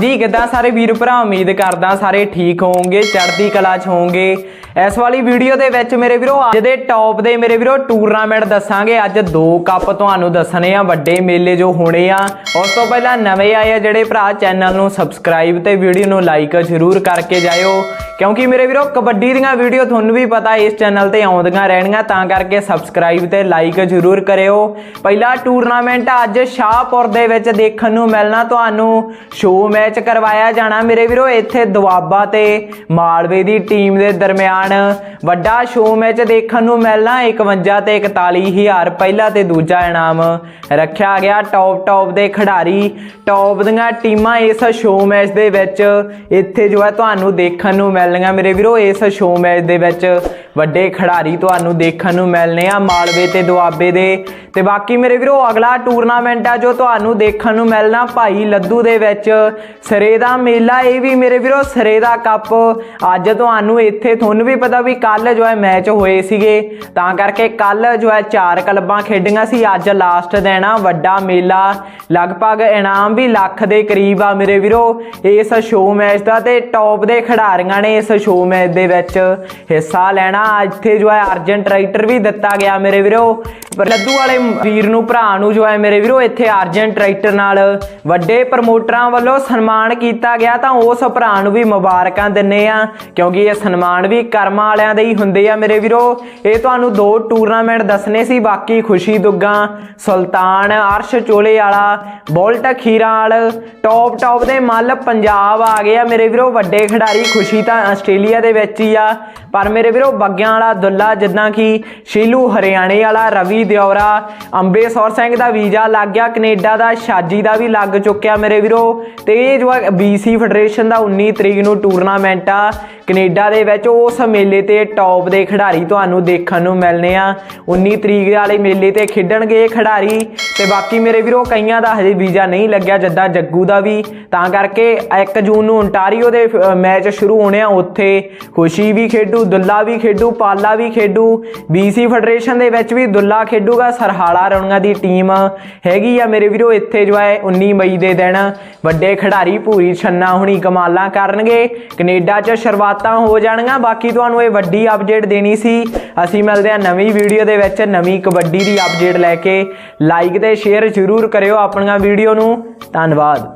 ਜੀ, ਕਿੱਦਾਂ ਸਾਰੇ ਵੀਰ ਭਰਾ? ਉਮੀਦ ਕਰਦਾ ਸਾਰੇ ਠੀਕ ਹੋਵੋਗੇ, ਚੜ੍ਹਦੀ ਕਲਾ 'ਚ ਹੋਵੋਗੇ। ਇਸ ਵਾਲੀ ਵੀਡੀਓ ਦੇ ਵਿੱਚ ਮੇਰੇ ਵੀਰੋ, ਅੱਜ ਦੇ ਟੌਪ ਦੇ ਮੇਰੇ ਵੀਰੋ ਟੂਰਨਾਮੈਂਟ ਦੱਸਾਂਗੇ। ਅੱਜ ਦੋ ਕੱਪ ਤੁਹਾਨੂੰ ਦੱਸਣੇ ਆ, ਵੱਡੇ ਮੇਲੇ ਜੋ ਹੋਣੇ ਆ। ਉਸ ਤੋਂ ਪਹਿਲਾਂ ਨਵੇਂ ਆਏ ਆ ਜਿਹੜੇ ਭਰਾ ਚੈਨਲ ਨੂੰ ਸਬਸਕ੍ਰਾਈਬ ਤੇ ਵੀਡੀਓ ਨੂੰ ਲਾਈਕ ਜ਼ਰੂਰ ਕਰਕੇ ਜਾਇਓ। ਕਿਉਂਕਿ ਮੇਰੇ ਵੀਰੋ, ਕਬੱਡੀ ਦੀਆਂ ਵੀਡੀਓ ਤੁਹਾਨੂੰ ਵੀ ਪਤਾ ਇਸ ਚੈਨਲ ਤੇ ਆਉਂਦੀਆਂ ਰਹਿਣਗੀਆਂ, ਤਾਂ ਕਰਕੇ ਸਬਸਕ੍ਰਾਈਬ ਤੇ ਲਾਈਕ ਜ਼ਰੂਰ ਕਰਿਓ। ਪਹਿਲਾ ਟੂਰਨਾਮੈਂਟ ਅੱਜ ਸ਼ਾਹਪੁਰ ਦੇ ਵਿੱਚ ਦੇਖਣ ਨੂੰ ਮਿਲਣਾ ਤੁਹਾਨੂੰ। ਸ਼ੋਅ ਮੈਚ ਕਰਵਾਇਆ ਜਾਣਾ। ਮੇਰੇ ਵੀਰੋ, ਇੱਥੇ ਦੁਆਬਾ ਤੇ ਮਾਲਵੇ ਦੀ ਟੀਮ ਦੇ ਦਰਮਿਆਨ ਵੱਡਾ ਸ਼ੋਅ ਮੈਚ ਦੇਖਣ ਨੂੰ ਮਿਲਣਾ। 51 ਤੇ 41000 ਪਹਿਲਾ ਤੇ ਦੂਜਾ ਇਨਾਮ ਰੱਖਿਆ ਗਿਆ। ਟੌਪ ਟੌਪ ਦੇ ਖਿਡਾਰੀ ਟੌਪ ਦੀਆਂ ਟੀਮਾਂ ਇਸ ਸ਼ੋਅ ਮੈਚ ਦੇ ਵਿੱਚ ਇੱਥੇ ਜੋ ਹੈ ਤੁਹਾਨੂੰ ਦੇਖਣ ਨੂੰ ਮਿਲਣਗੀਆਂ ਮੇਰੇ ਵੀਰੋ, ਇਸ ਸ਼ੋਅ ਮੈਚ ਦੇ ਵਿੱਚ ਵੱਡੇ ਖਿਡਾਰੀ ਤੁਹਾਨੂੰ ਦੇਖਣ ਨੂੰ ਮਿਲਨੇ ਆ ਮਾਲਵੇ ਤੇ ਦੁਆਬੇ ਦੇ। ਤੇ ਬਾਕੀ ਮੇਰੇ ਵੀਰੋ, ਅਗਲਾ ਟੂਰਨਾਮੈਂਟ ਆ ਜੋ ਤੁਹਾਨੂੰ ਦੇਖਣ ਨੂੰ ਮਿਲਣਾ ਭਾਈ ਲੱਦੂ ਦੇ ਵਿੱਚ। ਸਰੇ ਦਾ ਮੇਲਾ, ਇਹ ਵੀ ਮੇਰੇ ਵੀਰੋ, ਸਰੇ ਦਾ ਕੱਪ। ਅੱਜ ਤੁਹਾਨੂੰ ਇੱਥੇ ਤੁਹਾਨੂੰ ਵੀ ਪਤਾ ਵੀ ਕੱਲ ਜੋ ਹੈ ਮੈਚ ਹੋਏ ਸੀਗੇ। ਤਾਂ ਕਰਕੇ ਕੱਲ ਜੋ ਹੈ ਚਾਰ ਕਲੱਬਾਂ ਖੇਡੀਆਂ ਸੀ, ਅੱਜ ਲਾਸਟ ਦਿਨ ਆ, ਵੱਡਾ ਮੇਲਾ। ਲਗਭਗ ਇਨਾਮ ਵੀ ਲੱਖ ਦੇ ਕਰੀਬ ਆ ਮੇਰੇ ਵੀਰੋ। ਇਸ ਸ਼ੋਅ ਮੈਚ ਦਾ ਤੇ ਟੌਪ ਦੇ ਖਿਡਾਰੀਆਂ ਨੇ ਇਸ ਸ਼ੋਅ ਮੈਚ ਦੇ ਵਿੱਚ ਹਿੱਸਾ ਲੈਣਾ। ਇੱਥੇ ਜੋ ਹੈ ਅਰਜਨ ਰਾਈਟਰ ਵੀ ਦਿੱਤਾ ਗਿਆ ਮੇਰੇ ਵੀਰੋ। ਲੱਦੂ ਵਾਲੇ ਵੀਰ ਨੂੰ, ਭਰਾ ਨੂੰ ਜੋ ਹੈ ਮੇਰੇ ਵੀਰੋ, ਇੱਥੇ ਅਰਜਨ ਟਰੈਕਟਰ ਨਾਲ ਵੱਡੇ ਪ੍ਰਮੋਟਰਾਂ ਵੱਲੋਂ ਸਨਮਾਨ ਕੀਤਾ ਗਿਆ। ਤਾਂ ਉਸ ਭਰਾ ਨੂੰ ਵੀ ਮੁਬਾਰਕਾਂ ਦਿੰਨੇ ਆ, ਕਿਉਂਕਿ ਇਹ ਸਨਮਾਨ ਵੀ ਕਰਮਾਂ ਵਾਲਿਆਂ ਦੇ ਹੀ ਹੁੰਦੇ ਆ ਮੇਰੇ ਵੀਰੋ। ਇਹ ਤੁਹਾਨੂੰ ਦੋ ਟੂਰਨਾਮੈਂਟ ਦੱਸਨੇ ਸੀ, ਬਾਕੀ ਖੁਸ਼ੀ ਦੁੱਗਾ, ਸੁਲਤਾਨ, ਅਰਸ਼ ਚੋਲੇ ਵਾਲਾ, ਬੋਲਟ ਬੁਲਟ ਵਾਲ ਟੌਪ ਟੌਪ ਦੇ ਮੱਲ ਪੰਜਾਬ ਆ ਗਏ ਆ ਮੇਰੇ ਵੀਰੋ। ਵੱਡੇ ਖਿਡਾਰੀ ਖੁਸ਼ੀ ਤਾਂ ਆਸਟ੍ਰੇਲੀਆ ਦੇ ਵਿੱਚ ਹੀ ਆ, ਪਰ ਮੇਰੇ ਵੀਰੋ, ਬੱਗਿਆਂ ਵਾਲਾ ਦੁੱਲਾ ਜਿੱਦਾਂ ਕਿ ਸ਼ੀਲੂ ਹਰਿਆਣੇ ਵਾਲਾ, ਰਵੀ ਦਿਉਰਾ ਅੰਬੇਸੌਰ ਸਿੰਘ ਦਾ ਵੀਜ਼ਾ ਲੱਗ ਗਿਆ, ਕੈਨੇਡਾ ਦਾ, ਸ਼ਾਜੀ ਦਾ ਵੀ ਲੱਗ ਚੁੱਕਿਆ ਮੇਰੇ ਵੀਰੋ। ਤੇ ਇਹ ਜੋ BC ਫੈਡਰੇਸ਼ਨ ਦਾ 19 ਤਰੀਕ ਨੂੰ ਟੂਰਨਾਮੈਂਟ ਆ। ਕੈਨੇਡਾ ਦੇ ਵਿੱਚ ਉਸ ਮੇਲੇ ਤੇ ਟੌਪ ਦੇ ਖਿਡਾਰੀ ਤੁਹਾਨੂੰ ਦੇਖਣ ਨੂੰ ਮਿਲਨੇ ਆ। 19 ਤਰੀਕ ਵਾਲੇ ਮੇਲੇ ਤੇ ਖੇਡਣਗੇ ਖਿਡਾਰੀ। ਤੇ ਬਾਕੀ ਮੇਰੇ ਵੀਰੋ, ਕਈਆਂ ਦਾ ਹਜੇ ਵੀਜ਼ਾ ਨਹੀਂ ਲੱਗਿਆ, ਜਿੱਦਾਂ ਜੱਗੂ ਦਾ ਵੀ। ਤਾਂ ਕਰਕੇ 1 ਜੂਨ ਨੂੰ ਓਨਟਾਰੀਓ ਦੇ ਮੈਚ ਸ਼ੁਰੂ ਹੋਣੇ ਆ ਉੱਥੇ। ਖੁਸ਼ੀ ਵੀ ਖੇਡੂ, ਦੁੱਲਾ ਵੀ ਖੇਡੂ, ਪਾਲਾ ਵੀ ਖੇਡੂ। BC ਫੈਡਰੇਸ਼ਨ ਦੇ ਵਿੱਚ ਵੀ ਦੁੱਲਾ ਖੇਡੂਗਾ, ਸਰਹਾਲਾ ਰਣੀਆਂ ਦੀ ਟੀਮ ਹੈਗੀ ਆ ਮੇਰੇ ਵੀਰੋ, ਇੱਥੇ ਜੋ ਹੈ 19 ਮਈ ਦੇ ਦਿਨ ਵੱਡੇ ਖਿਡਾਰੀ ਭੂਰੀ ਛੰਨਾ ਹੁਣੀ ਕਮਾਲਾਂ ਕਰਨਗੇ, ਕੈਨੇਡਾ 'ਚ ਸ਼ੁਰੂਆਤਾਂ ਹੋ ਜਾਣਗੀਆਂ, ਬਾਕੀ ਤੁਹਾਨੂੰ ਇਹ ਵੱਡੀ ਅਪਡੇਟ ਦੇਣੀ ਸੀ। ਅਸੀਂ ਮਿਲਦੇ ਹਾਂ ਨਵੀਂ ਵੀਡੀਓ ਦੇ ਵਿੱਚ, ਨਵੀਂ ਕਬੱਡੀ ਦੀ ਅਪਡੇਟ ਲੈ ਕੇ। ਲਾਈਕ ਤੇ ਸ਼ੇਅਰ ਜ਼ਰੂਰ ਕਰਿਓ ਆਪਣੀਆਂ ਵੀਡੀਓ ਨੂੰ। ਧੰਨਵਾਦ।